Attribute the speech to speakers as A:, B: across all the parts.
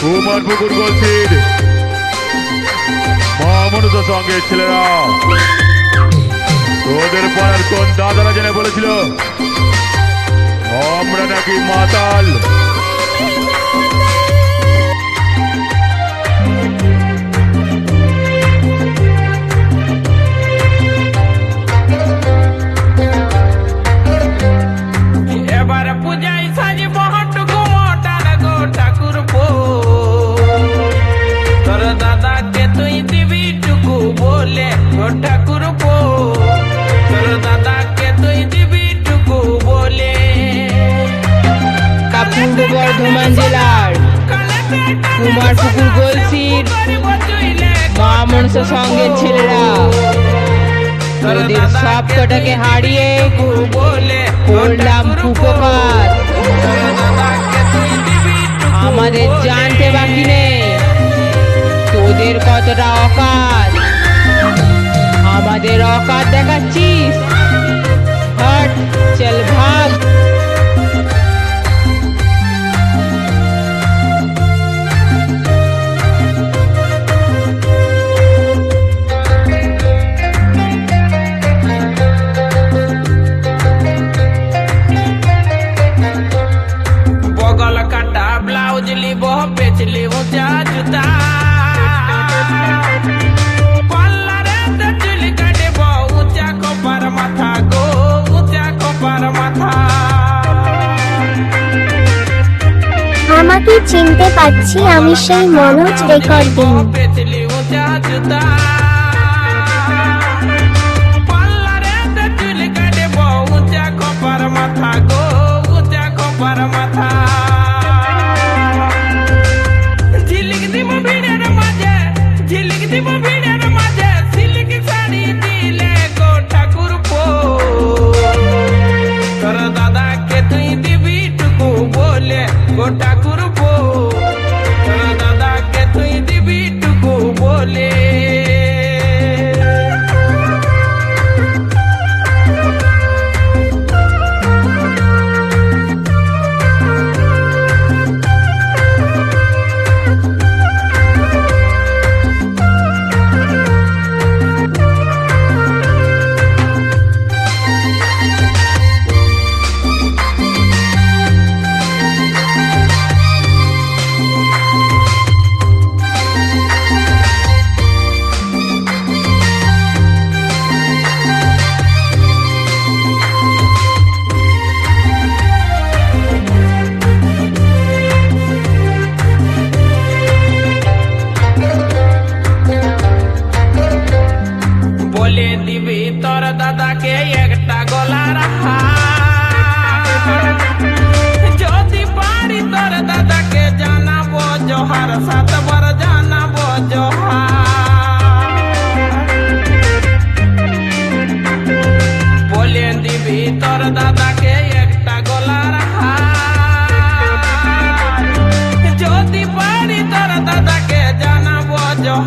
A: কুমার পুকুর গলসির মহামনুষ সঙ্গে ছেলেরা। তোদের পাড়ার কোন দাদারা জেনে বলেছিল?
B: পূর্ব বর্ধমান জেলার কুমারপুকুর গলসির মা মনসা সঙ্গের ছেলেরা। তোদের সব কটাকে হারিয়ে করলাম উপকার আমাদের জানতে বাকি নেই। তোদের কতটা অকাত? আমাদের অকাত দেখাচ্ছিস?
C: লিব বেচলি উঁচা জুতা মাথা গো উঁচা কপার মাথা।
D: আমাকে চিনতে পারছি আমি সেই মনোজ রেকর্ডিং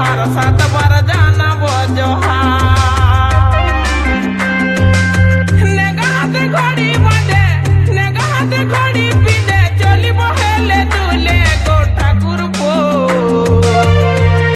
C: મારો સાત વાર જાન બોજો હા